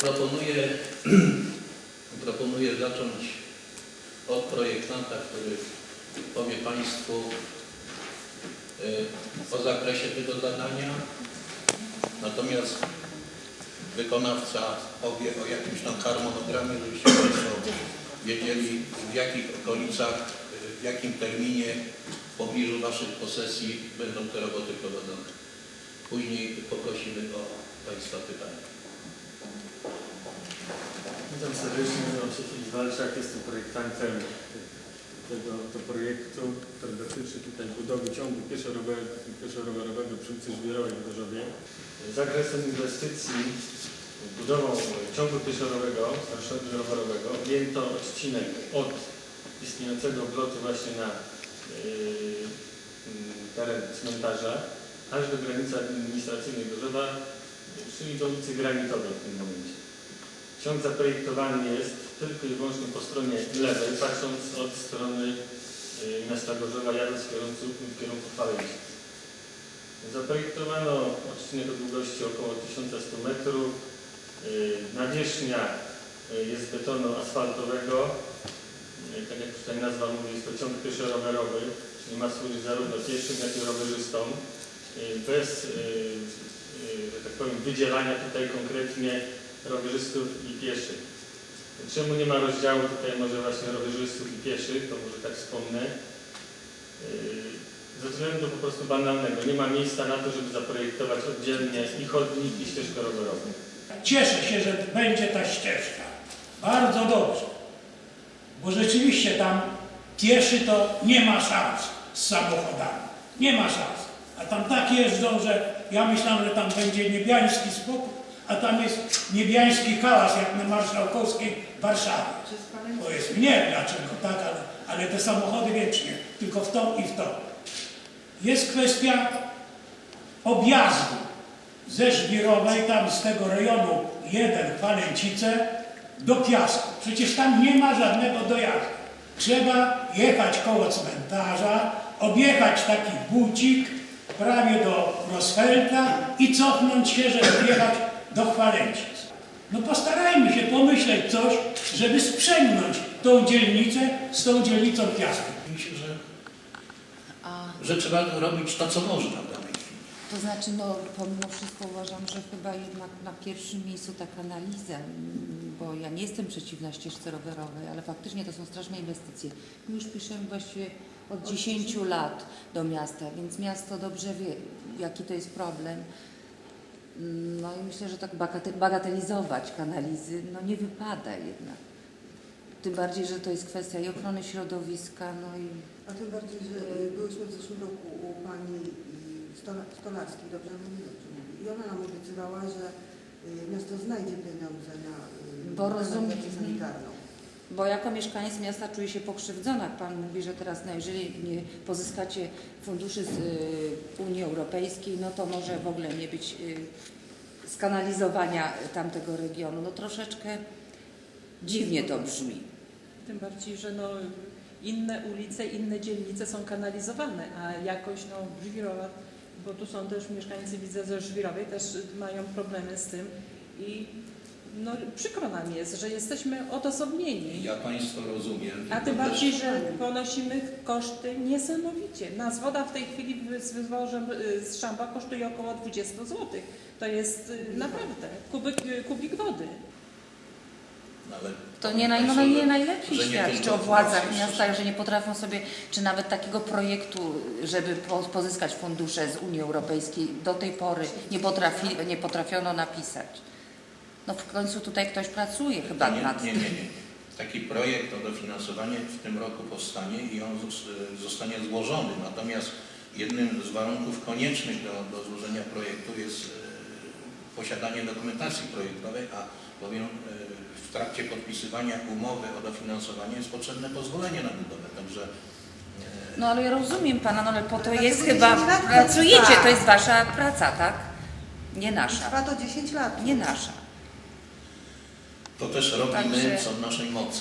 Proponuję, proponuję zacząć od projektanta, który powie Państwu y, o zakresie tego zadania. Natomiast wykonawca powie o jakimś tam harmonogramie, żebyście Państwo wiedzieli w jakich okolicach, y, w jakim terminie w pobliżu Waszych posesji będą te roboty prowadzone. Później poprosimy o Państwa pytania. Witam serdecznie, nazywam się Filip Walczak, jestem projektantem tego, tego projektu, który dotyczy tutaj budowy ciągu pieszo-rower- pieszo-rowerowego przy ulicy Żwierowej w Gorzowie. Zakresem inwestycji budową ciągu pieszo-rowerowego, znaczy rowerowego objęto odcinek od istniejącego wlotu właśnie na yy, teren cmentarza aż do granicy administracyjnej Gorzowa, czyli do ulicy Granitowej w tym momencie. Ciąg zaprojektowany jest tylko i wyłącznie po stronie lewej, patrząc od strony y, miasta Gorzowa, jadąc w kierunku, w kierunku Falęci. Zaprojektowano odcinek o długości około 1100 metrów. Y, Nawierzchnia y, jest betonu asfaltowego. Tak jak tutaj nazwa mówi, jest to ciąg pieszo-rowerowy, czyli ma służyć zarówno pieszym, jak i rowerzystom. Bez, że tak powiem, wydzielania tutaj konkretnie rowerzystów i pieszych. Czemu nie ma rozdziału tutaj może właśnie rowerzystów i pieszych, to może tak wspomnę. Yy, Ze względu po prostu banalnego. Nie ma miejsca na to, żeby zaprojektować oddzielnie i chodnik, i ścieżkę rowerową. Cieszę się, że będzie ta ścieżka. Bardzo dobrze. Bo rzeczywiście tam pieszy to nie ma szans z samochodami. Nie ma szans. A tam tak jeżdżą, że ja myślałem, że tam będzie niebiański spokój, a tam jest niebiański hałas, jak na Marszałkowskiej Warszawie. Powiedzmy, nie wiem dlaczego tak, ale, ale te samochody wiecznie, tylko w tą i w tą. Jest kwestia objazdu ze Żwirowej, tam z tego rejonu 1 Falęcice do Piasku. Przecież tam nie ma żadnego dojazdu. Trzeba jechać koło cmentarza, objechać taki bucik prawie do Rosfelta i cofnąć się, żeby jechać do Chwalęcic. No postarajmy się pomyśleć coś, żeby sprzęgnąć tą dzielnicę z tą dzielnicą Piasku. Myślę, że, A, że trzeba robić to, co można w danej chwili. to znaczy, no pomimo wszystko uważam, że chyba jednak na pierwszym miejscu ta analiza, bo ja nie jestem przeciwna ścieżce rowerowej, ale faktycznie to są straszne inwestycje. My już piszemy właściwie od 10 lat do miasta, więc miasto dobrze wie, jaki to jest problem. No i myślę, że tak bagate- bagatelizować kanalizy, no nie wypada jednak. Tym bardziej, że to jest kwestia i ochrony środowiska, no i A tym bardziej, że y, byłyśmy w zeszłym roku u pani Stola- Stolarskiej, dobrze mówię, dobrze mówię. I ona nam obiecywała, że y, miasto znajdzie pieniądze na y, Bo rozum- sanitarną. Bo jako mieszkaniec miasta czuję się pokrzywdzona. Pan mówi, że teraz no, jeżeli nie pozyskacie funduszy z y, Unii Europejskiej, no to może w ogóle nie być y, skanalizowania tamtego regionu. No troszeczkę dziwnie to brzmi. Tym bardziej, że no, inne ulice, inne dzielnice są kanalizowane, a jakoś no, Żwirowa, bo tu są też mieszkańcy, widzę, ze Żwirowej też mają problemy z tym i no, przykro nam jest, że jesteśmy odosobnieni. Ja Państwa rozumiem. A tym bardziej, że ponosimy koszty niesamowicie. Nas woda w tej chwili z wywożem y, z szamba kosztuje około 20 zł. To jest y, naprawdę kubik, y, kubik wody. No, ale To nie, naj, Państwo, no, nie najlepiej świadczy o władzach miasta, że nie potrafią sobie, czy nawet takiego projektu, żeby po, pozyskać fundusze z Unii Europejskiej, do tej pory nie, potrafi, nie potrafiono napisać. No w końcu tutaj ktoś pracuje chyba nie, nad nie, tym. nie, nie. Taki projekt o dofinansowanie w tym roku powstanie i on zos- zostanie złożony. Natomiast jednym z warunków koniecznych do, do złożenia projektu jest e, posiadanie dokumentacji projektowej, a powiem, e, w trakcie podpisywania umowy o dofinansowanie jest potrzebne pozwolenie na budowę. Także e, No ale ja rozumiem Pana, no ale po to Ale jest chyba, 10 lat pracujecie, to jest Wasza praca, tak? Nie nasza, Trwa to 10 lat. nie nasza. To też robimy Także- co w naszej mocy.